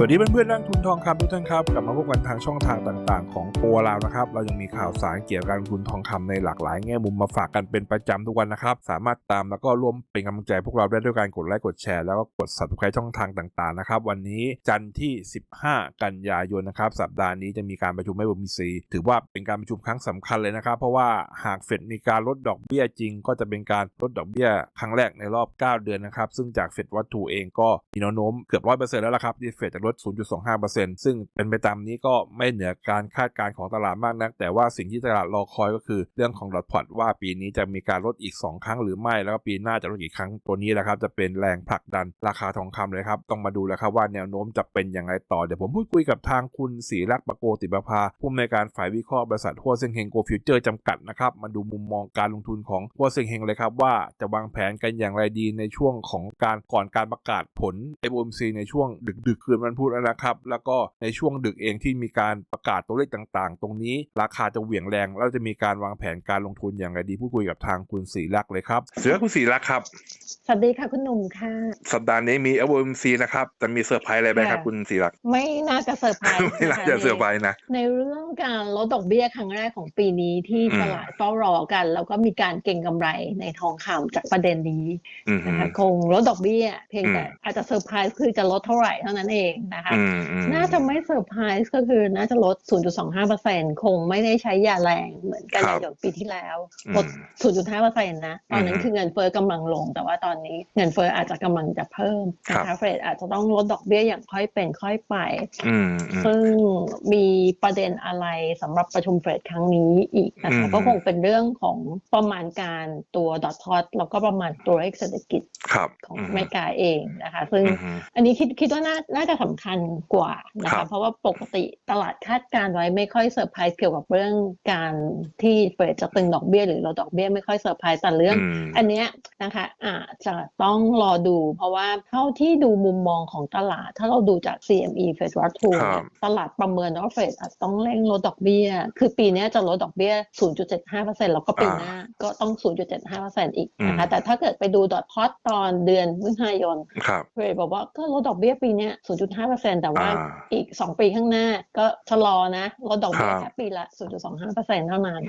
สวัสดีเพื่อนๆนักทุนทองคำทุกท่านครับกลับมาพบกันทางช่องทางต่างๆ ของตัวเรานะครับเรายังมีข่าวสารเกี่ยวกับการลงทุนทองคำในหลากหลายแง่มุมมาฝากกันเป็นประจำทุกวันนะครับ สามารถตามแล้วก็ร่วมเป็นกำลังใจพวกเราได้ด้วยการกดไลค์กดแชร์แล้วก็กด subscribe ช่องทางต่างๆนะครับวันนี้จันทร์ที่ 15 กันยายนนะครับสัปดาห์นี้จะมีการประชุมไม่บมีซีถือว่าเป็นการประชุมครั้งสำคัญเลยนะครับ เพราะว่าหากเฟดมีการลดดอกเบี้ยจริง ก็จะเป็นการลดดอกเบี้ยครั้งแรกในรอบ 9 เดือนนะครับซึ่งจากเฟดวัตถุเองก็มีแนวโน้มเกือบร้อยเปอร์เซ็นต์แล้วละครับที่เฟดจะลด 0.25%ซึ่งเป็นไปตามนี้ก็ไม่เหนือการคาดการณ์ของตลาดมากนัก แต่ว่าสิ่งที่ตลาดรอคอยก็คือเรื่องของดอทพอตว่าปีนี้จะมีการลดอีก 2 ครั้งหรือไม่ แล้วก็ปีหน้าจะลดอีกครั้งตัวนี้แหละครับจะเป็นแรงผลักดันราคาทองคำเลยครับต้องมาดูแล้วครับว่าแนวโน้มจะเป็นอย่างไรต่อเดี๋ยวผมพูดคุยกับทางคุณศรีรักษ์ประโกติประภาผู้อำนวยการฝ่ายวิเคราะห์บริษัทหัวเซ็งเฮงโกฟิวเจอร์จำกัดนะครับมาดูมุมมองการลงทุนของหัวเซ็งเฮงเลยครับว่าจะวางแผนกันอย่างไรดีในช่วงของการก่อนการประกาศผล FOMC ในช่วงดึกดึกๆคืนวันพุธนะครับ แล้วก็ในช่วงดึกเองที่มีการประกาศตัวเลขต่างๆ ตรงนี้ราคาจะเหวี่ยงแรง แล้วจะมีการวางแผนการลงทุนอย่างไรดีพูดคุยกับทางคุณศรีรักษ์เลยครับเสือคุณศรีรักษ์ครับ สวัสดีค่ะคุณหนุ่มค่ะ สัปดาห์นี้มี FOMC นะครับจะมีเซอร์ไพรส์อะไรไหมครับค่ะคุณศรีรักษ์ไม่น่าจะเซอร์ไพรส์ไม่น่าจะเซอร์ไพรส์นะในเรื่องการลดดอกเบี้ยครั้งแรกของปีนี้ที่อืมตลาดเฝ้ารอกัน แล้วก็มีการเก็งกำไรในทองคำจากประเด็นนี้อืมฮึนะคะคงลดดอกเบี้ย เพียงแต่อืมอาจจะเซอร์ไพรส์คือจะลดเท่าไหร่เท่านั้นเองนะคะอืมอืมน่าจะไม่เซอร์ไพรส์ก็คือน่าจะลด 0.25%คงไม่ได้ใช้ยาแรงเหมือนกันครับยายนปีที่แล้วอืมลด 0.5%นะ ตอนนั้อืนมคือเงินเฟ้อกำลังลง แต่ว่าตอนนี้เงินเฟ้ออาจจะกำลังจะเพิ่มนะครัคะบเฟดอาจจะต้องลดดอกเบี้ยอย่างค่อยเป็นค่อยไปอืมอืมซึ่งมีประเด็นอะไรสำหรับประชุมเฟดครั้งนี้อีกนะคะอืมก็คงเป็นเรื่องของประมาณการตัวดอทพอตแล้วก็ประมาณตัวเลขเศรษฐกิจครับของอือเมริกาเองนะคะ ซึ่งอืมฮึอันนี้คิดคิดว่าน่าน่าจะสำาคัญกว่านะคะเพราะว่าปกติตลาดคาดการไว้ไม่ค่อยเซอร์ไพรส์เกี่ยวกับเรื่องการที่เฟดจะตึงดอกเบี้ยหรือลดดอกเบี้ยไม่ค่อยเซอร์ไพรส์แต่เรื่อง อันนี้นะคะอาจจะต้องรอดู เพราะว่าเท่าที่ดูมุมมองของตลาด ถ้าเราดูจาก CME Fed Watch Tool ตลาดประเมินว่าเฟดอาจต้องเร่งลดดอกเบี้ย คือปีนี้จะลดดอกเบี้ย 0.75%แล้วก็ปีหน้าก็ต้อง 0.75%อีกนะคะแต่ถ้าเกิดไปดูดอทพอตตอนเดือนมิถุนายนเฟดบอกว่าก็ลดดอกเบี้ยปีนี้0.5 0.25%แต่ว่าอีกสองปีข้างหน้าก็ชะลอนะลดดอกเบี้ยแค่ปีละศูนย์ถึงสองห้าเปอร์เซ็นเท่านั้น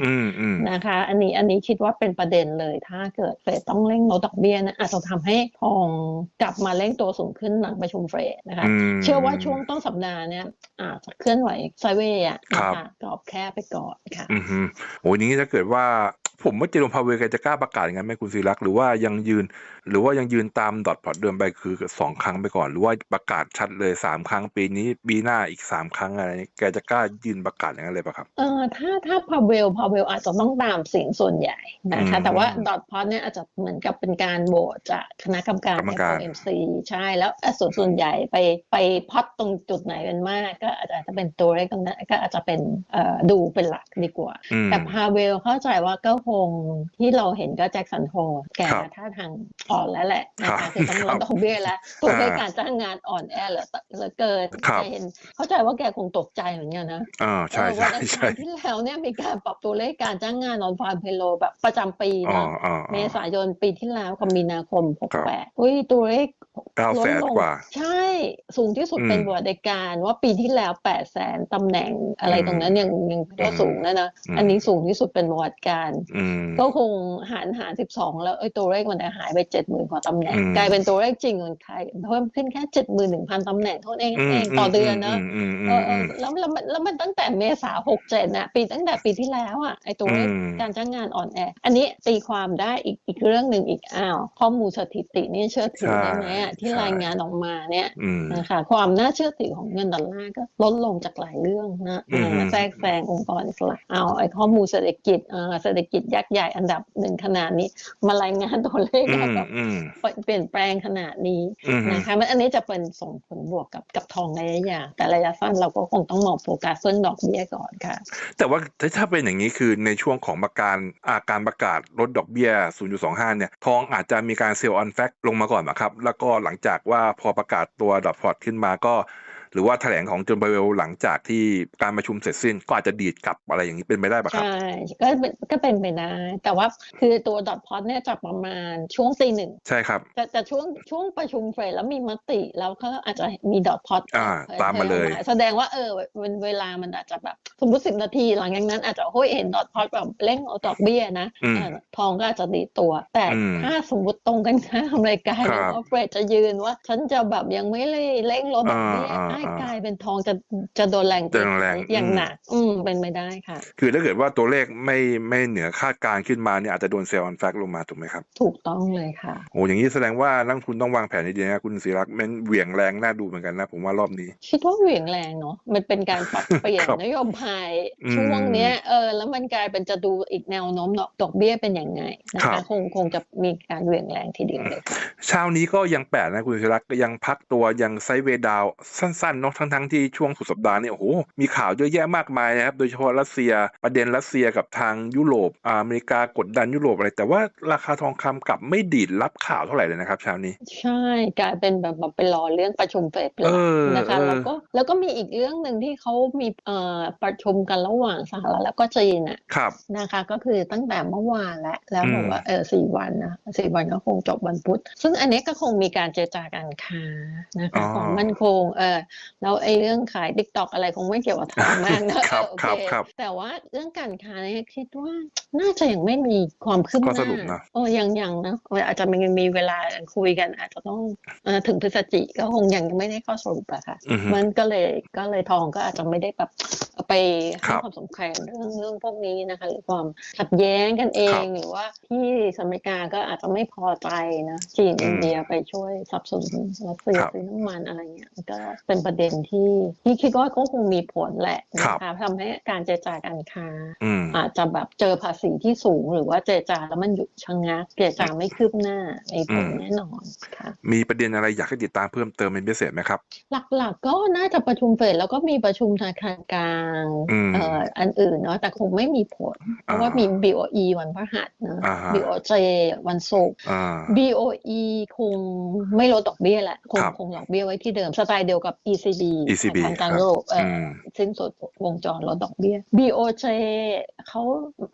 นะคะ อันนี้อันนี้คิดว่าเป็นประเด็นเลยถ้าเกิดเฟดต้องเร่งลดดอกเบี้ยนะอาจจะทำให้ทองกลับมาเร่งตัวสูงขึ้นหลังประชุมเฟดนะคะ เชื่อว่าช่วงต้นสัปดาห์เนี้ยอาจจะเคลื่อนไหวไซเวย์อะนะะกรอบแค่ไปก่อนค่ะโอ้ยนี้ถ้าเกิดว่า ผมว่าเจอร์มพาเวลแกจะกล้าประกาศอย่างนั้นไหมคุณศิรักษ์หรือว่ายังยืน หรือว่ายังยืนตามดอทพอตเดิมไปคือสองครั้งไปก่อน หรือว่าประกาศชัดเลยสามครั้งปีนี้ปีหน้าอีกสามครั้งอะไรนี้แกจะกล้ายืนประกาศอย่างนั้นเลยปะครับเออถ้าถ้าพาเวลพาเวลอาจจะต้องตามเสียงส่วนใหญ่นะคะอืมแต่ว่าดอทพอตเนี่ยอาจจะเหมือนกับเป็นการโหวตจากคณะกรรมการกรรมการ FOMC ใช่แล้วเอ่อส่วนส่วนใหญ่ไปไปพอตตรงจุดไหนเป็นมาก ก็อาจจะจะเป็นตัวเลขตรงนั้นก็อาจจะเป็นเอ่อดูเป็นหลักดีกว่าอืมแต่พาเวลเข้าใจว่าก็คงที่เราเห็นก็แจ็คสันโฮแกครับท่าทางอ่อนแล้วแหละนะครัคะบคือต้องลครัดบดอกเบี้ยแล้วตัวเลขอ่าการจ้างงานอ่อนแอเหลือเหลือเกินครับแกเห็นเข้าใจว่าแกคงตกใจเหมือนกันนะอ่าใช่เออใช่วันอังใช่คารที่แล้วเนี่ยมีการปรับตัวเลขการจ้างงานนอนฟาร์มเพโลแบบประจำปีอ๋อนะอ๋อเมษายนปีที่แล้วกับมีนาคมครับ68อุ้ยตัวเลขเก้าลแสดนลงกว่าใช่สูงที่สุดอืมเป็นประวัติการณ์ว่าปีที่แล้ว8แสนตำแหน่งอะไรอืมตรงนั้นยังยังก็อืมสูงแล้วนะอืมอันนี้สูงที่สุดเป็นประวัติการณ์อืมก็คงหารหาร12แล้วไอ้ยตัวเลขมันจะหายไป70,000กว่าตำแหน่งอืมกลายเป็นตัวเลขจริงของไทยเพิ่มขึ้นแค่71,000ตำแหน่งเท่านั้นเองอืมเองต่อเดือนนะมอืมอืเอมอเออือมแล้วแล้วมันแล้วมันตั้งแต่เมษาหกเจ็ดน่ะปีตั้งแต่ปีที่แล้วอะไอตัวเลขอืมการจ้างงานอ่อนแอ อันนี้ตีความได้อีกอีกเรื่องหนึ่งอีกอ้าวข้อมูลสถิตินี่เชื่อถือได้ไหมอะที่ใช่รายงานออกมาเนี่ยอืมนะคะความน่าเชื่อถือของเงินดอลลาร์ก็ลดลงจากหลายเรื่องนะอืมมาแทรกแซงองค์กรอิสระเอาไอข้อมูลเศรษฐกิจเอ่อเศรษฐกิจยักษ์ใหญ่อันดับหนึ่งขนาดนี้ มารายงานตัวเลขอืได้มแบบอืมเปลี่ยนแปลงขนาดนี้อืมนะคะมันอันนี้จะเป็นส่งผลบวกกับกับทองระยะยาวแต่ระยะสั้นเราก็คงต้องมองโฟกัสเรื่องดอกเบี้ยก่อนค่ะ แต่ว่าถ้าเป็นอย่างนี้คือในช่วงของประการอาการประกาศลดดอกเบี้ย 0.25 เนี่ย ทองอาจจะมีการเซลล์ออนแฟกลงมาก่อนนะครับ แล้วก็หลังจากว่าพอประกาศตัวดอทพอตขึ้นมาก็ หรือว่าแถลงของโจนบาเวลหลังจากที่การประชุมเสร็จสิ้นก็อาจจะดีดกลับอะไรอย่างนี้เป็นไปได้ปะครับ ใช่ก็เป็นก็เป็นไปได้ แต่ว่าคือตัวดอทพอตเนี่ยจะประมาณช่วงตีหนึ่งใช่ครับจะจะช่วงช่วงประชุมเฟรดแล้วมีมติแล้วเขาอาจจะมีดอทพอตอ่าตามมาเลย แสดงว่าเออเวเวลามันอาจจะแบบสมมติสิบนาทีหลังจากนั้นอาจจะโอ้ยเห็นดอทพอตแบบเร่งเอาดอกเบี้ยนะอืมเออทองก็อาจจะดีตัว แต่อืมถ้าสมมติตรงกันข้ามรายการครับว่าเฟรดจะยืนว่า ฉันจะแบบยังไม่เลยเร่งลดดอกเบี้ยอ่าอ่าไอ้อ่ากลายเป็นทองจะจะโดนแรงจะโดนแรงอย่างอืมหนักอืมเป็นไปได้ค่ะ คือถ้าเกิดว่าตัวเลขไม่ไม่เหนือคาดการณ์ขึ้นมาเนี่ยอาจจะโดนเซลล์ออนแฟกลงมาถูกไหมครับ ถูกต้องเลยค่ะโอ้อย่างนี้แสดงว่านักลงทุนต้องวางแผนดีๆนะคุณศิรักษ์มันเหวี่ยงแรงน่าดูเหมือนกันนะผมว่ารอบนี้ คิดว่าเหวี่ยงแรงเนาะมันเป็นการปรับเปลี่ยนครับนโยบายอืมช่วงเนี้ยเออแล้วมันกลายเป็นจะดูอีกแนวโน้มดอกดอกเบี้ยเป็นยังไงนะครัคะบคงคงจะมีการเหวี่ยงแรงทีเดียวเลยค่ะเช้านี้ก็ยังแปลกนะคุณศิรักษ์ก็ยังพักตัวยังไซด์เวย์ดาวน์สั้นๆเนาะทั้งๆที่ช่วงสุดสัปดาห์เนี่ยโอ้โหมีข่าวเยอะแยะมากมายนะครับโดยเฉพาะรัสเซียประเด็นรัสเซียกับทางยุโรปอ่าอเมริกากดดันยุโรปอะไร แต่ว่าราคาทองคำกลับไม่ดีดรับข่าวเท่าไหร่เลยนะครับเช้านี้ ใช่กลายเป็นแบบแบบไปรอเรื่องประชุมเฟดเป็นหลักเออนะคะเออแล้วก็แล้วก็มีอีกเรื่องหนึ่งที่เขามีเอ่อประชุมกันระหว่างสหรัฐแล้วก็จีนอะครับนะคะก็คือตั้งแต่เมื่อวานแล้วแล้วอืมบอกว่าเออสี่วันนะสี่วันก็คงจบวันพุธ ซึ่งอันนี้ก็คงมีการเจรจาการค้านะคะความมั่นคงเออแล้วไอ้เรื่องขายติ๊กตอกอะไรคงไม่เกี่ยวกับทองมากนะครับเออโอครับเคครับแต่ว่าเรื่องการค้าเนี่ยคิดว่าน่าจะยังไม่มีความคืบหข้อน้าสรุปนะโอ้ยังยังนะเอออาจจะมีมีเวลาคุยกัน อาจจะต้องเออถึงพฤศจิก็คงยังไม่ได้ข้อสรุปอะค่ะอือฮึมันก็เลยก็เลยทองก็อาจจะไม่ได้แบบไปครัให้บความสำคัญเรื่องเรื่องพวกนี้นะคะ หรือความขัดแย้งกันเอครังบหรือว่าที่สหรัฐอเมริกาก็อาจจะไม่พอใจนะจีนอืมอินเดียไปช่วยสนับสนุนรัสเซียครับซื้อน้ำมันอะไรเงี้ยมันก็เป็นประเด็นที่ที่คิดว่าก็คงมีผลแหละนะคะทำให้การเจรจาการค้าอืมอาจจะแบบเจอภาษีที่สูง หรือว่าเจรจาแล้วมันหยุดชะงักเจรจาไม่คืบหน้ามีผลอืมแน่นอนค่ะ มีประเด็นอะไรอยากให้ติดตามเพิ่มเติมเป็นพิเศษไหมครับ หลักๆก็น่าจะประชุมเฟดแล้วก็มีประชุมธนาคารกลางอืมเอ่ออันอื่นเนาะแต่คงไม่มีผล เพราะว่ามี BOE วันพฤหัสเนอะอ่าฮะ BOJ วันศุกร์อ่า BOE คงไม่ลดดอกเบี้ยแหละคงครับคงดอกเบี้ยไว้ที่เดิมสไตล์เดียวกับ ECB ECB ธนาคารกลางครับยุโรปเอ่ออือมสิ้นสุดวงจรลดดอกเบี้ย BOJ เขา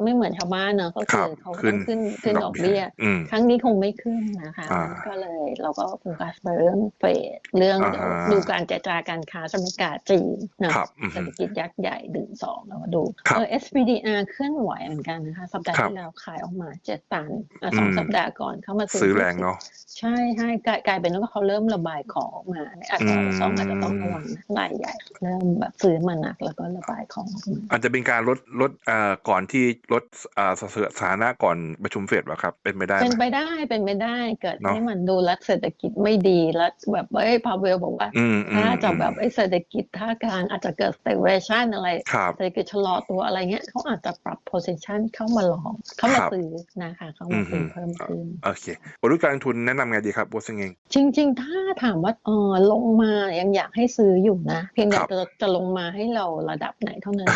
ไม่เหมือนชาวบ้านเนอะก็คคืรัอบเขาขึ้ต้นองขึ้นขึ้นดอกเบี้ยอืมครั้งนี้คงไม่ขึ้นนะคะอ่าก็เลยเราก็โฟกัสไปเรื่องเฟดเรื่องอ่าเดี๋ยวฮะดูการเจรจาการค้าสหรัฐอเมริกาจีนนะครับอืมเศรษฐกิจยักษ์ใหญ่ดึงสองแล้วมาดูครับเออ SPDR เคลื่อนไหวเหมือนกันนะคะสัปดาห์ครับที่แล้วขายออกมาเจ็ดตันอะสองอืมสัปดาห์ก่อนเข้ามาซื้อแรงเนาะใช่ใช่กลายกลายเป็นว่าเขาเริ่มระบายของออกมาอาจจะอืมสองอาจจะต้องระวังนะรายใหญ่เริ่มแบบซื้อมาหนักแล้วก็ระบายของออกมาอาจจะเป็นการลดลดเอ่อก่อนที่ลดเอ่อสสถานะก่อนประชุมเฟดวะครับ เป็นไปได้เป็นไหมไปได้เป็นไปได้เกิดเนอะให้มันดูแล้วเศรษฐกิจไม่ดีแล้วแบบเอ้ยพาเวลบอกว่าอืมอืมถ้าจะแบบอืมไอ้เศรษฐกิจท่ากลางอาจจะเกิด stagnation อะไรครับเศรษฐกิจชะลอตัวอะไรเงี้ยเขาอาจจะปรับ position เข้ามาลองเข้ามาครับซื้อนะคะเข้ามาซื้ออืมเพิ่มขึ้นโอเคบริการลงทุนแนะนำไงดีครับโบสเงงจริง ๆ ถ้าถามว่าเออลงมายังอยากให้ซื้ออยู่นะ เพียงแต่ครับจะจะลงมาให้เราระดับไหนเท่านั้น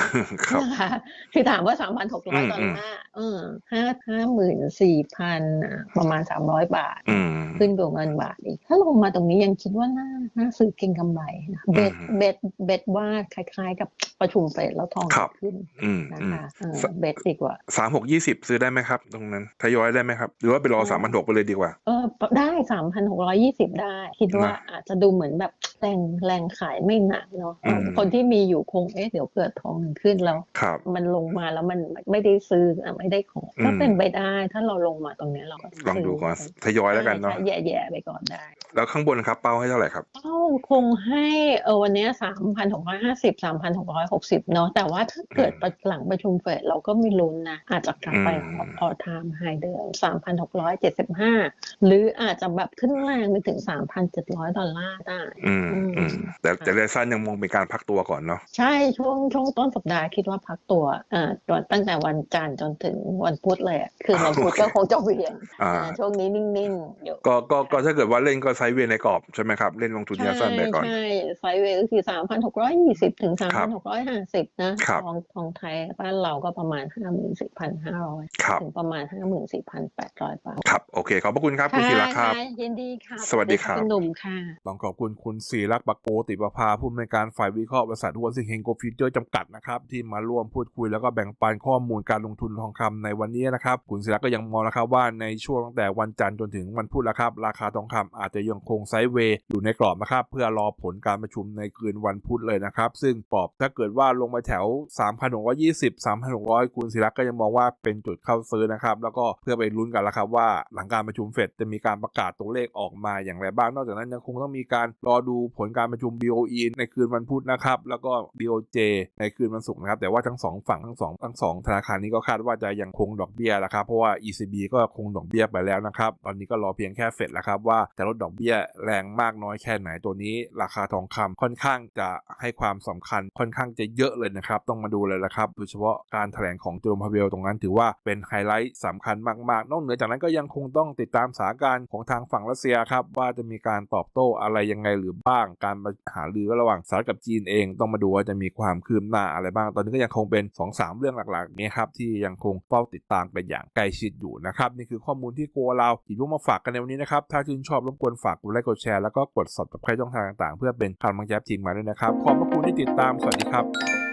ครับนะคะคือถามว่าอืม3,600ดอลลาร์เออห้าห้าหมื่นสี่พันประมาณ300บาทอืมขึ้นบวกเงินบาทอีก ถ้าลงมาตรงนี้ยังคิดว่าน่าน่าซื้อเก็งกำไรนะเบ็ดอืมเบ็ดเบ็ดว่าคล้ายๆ กับประชุมเฟดแล้วทองครับขึ้นอืมนะอืมคะเออสเบ็ดดีกว่าสามหกยี่สิบซื้อได้ไหมครับ ตรงนั้นทยอยได้ไหมครับ หรือว่าไปรอสามพันหกไปเลยดีกว่า เออได้สามพันหกร้อยี่สิบได้ คิดว่านะอาจจะดูเหมือนแบบแรงแรงขายไม่หนักเนาะอืมคนที่มีอยู่คงเอ๊ะเดี๋ยวเกิดทองมันขึ้นแล้วครับมันลงมาแล้วมันไม่ได้ซื้ออะไม่ได้ของอืมก็เป็นไปได้ ถ้าเราลงมาตรงเนี้ยเราก็ลองดูก่อนทยอยแล้วกันเนาะใช่แย่ๆไปก่อนได้ แล้วข้างบนครับเป้าให้เท่าไหร่ครับเป้าคงให้เออวันเนี้สามพันหกร้อยห้าสิบสามพันหกร้อยหกสิบเนาะแต่ว่าถ้าเกิดหลังประชุมเฟดเราก็มีลุ้นนะอาจจะกลับไปอืมออทามไฮเดิมสามพันหกร้อยเจ็ดสิบห้าหรืออาจจะแบบขึ้นแรงไปถึงสามพันเจ็ดร้อยดอลลาร์ได้อืมอืมอืมแต่แต่ระยะสั้นยังมองเป็นการพักตัวก่อนเนาะใช่ช่วงช่วงต้นสัปดาห์คิดว่าพักตัวอ่าตั้งแต่วันจันทร์จนถึงวันพุธเลยอะคือวันพุธก็คงจะเหวี่ยงอ่าอ่าช่วงนี้นิ่งๆอยู่ก็ก็ก็ถ้าเกิดว่าเล่นก็ไซด์เวย์ในกรอบใช่ไหมครับ เล่นลงทุนระยะสั้นๆไปก่อนใช่ไซด์เวย์ก็คือสามพันหกร้อยยี่สิบถึงสามครัพับนหกร้อยห้าสิบนะครับทองทองไทยบ้านเราก็ประมาณห้าหมื่นสี่พันห้าร้อยครับถึงประมาณห้าหมื่นสี่พันแปดร้อยบาทครับโอเคขอบพระคุณครับคุณศิระครับะยินดีค่ะสวัสดีครับคุณหนุ่มค่ะต้องขอบคุณคุณศิรักษ์ปักโกติประภาผู้อำนวยการฝ่ายวิเคราะห์บริษัทหุ้นสิงเฮงโกฟิวเจอร์จำกัดนะครับที่มาร่วมพูดคุยแล้วก็แบ่งปันข้อมูลการลงทุนทองคำในวันนี้นะครับคุณศิรักษ์ก็ยังมองนะครับว่าในช่วงตั้งแต่วันจันทร์จนถึงวันพุธนะครับราคาทองคำอาจจะยังคงไซด์เวย์อยู่ในกรอบนะครับเพื่อรอผลการประชุมในคืนวันพุธเลยนะครับซึ่งกรอบถ้าเกิดว่าลงมาแถว 3,620 3,600 คุณศิรักษ์ก็ยังมองว่าเป็นจุดเข้าซื้อนะครับแล้วก็เพื่อไปลุ้นกันล้วครับว่าหลังการประชุมเฟดจะมีการประกาศตัวเลขออกมาอย่างไรบ้าง นอกจากนั้นยังคงต้องมีการรอดูผลการประชุม BOE ในคืนวันพุธนะครับ แล้วก็ BOJ ในคืนวันศุกร์นะครับ แต่ว่าทั้งสองฝั่งทั้งสองทั้งสองธนาคารนี้ก็คาดว่าจะยังคงดอกเบี้ยนะครับ เพราะว่า ECB ก็คงดอกเบี้ยไปแล้วนะครับ ตอนนี้ก็รอเพียงแค่เฟดแล้วครับว่าจะลดดอกเบี้ยแรงมากน้อยแค่ไหนตัวนี้ ราคาทองคำค่อนข้างจะให้ความสำคัญค่อนข้างจะเยอะเลยนะครับ ต้องมาดูเลยละครับ โดยเฉพาะการแถลงของโจมพาเวลตรงนั้นถือว่าเป็นไฮไลท์สำคัญมากๆ นอกเหนือจากนั้นก็ยังคงต้องติดตามสถานการณ์ของทางฝั่งรัสเซียครับว่าจะมีการตอบโต้อะไรยังไงหรือบ้างการหารือระหว่างสหรัฐกับจีนเองต้องมาดูว่าจะมีความคืบหน้าอะไรบ้าง ตอนนี้ก็ยังคงเป็น 2-3 เรื่องหลักๆนี้ครับที่ยังคงเฝ้าติดตามกันอย่างใกล้ชิดอยู่นะครับนี่คือข้อมูลที่โกเราหยิบยกมาฝากกันในวันนี้นะครับถ้าชื่นชอบรบกวนฝากกดไลค์กดแชร์แล้วก็กด subscribe ช่องทางต่างๆ เพื่อเป็นกำลังใจให้ทีมาด้วยนะครับขอบพระคุณที่ติดตามสวัสดีครับ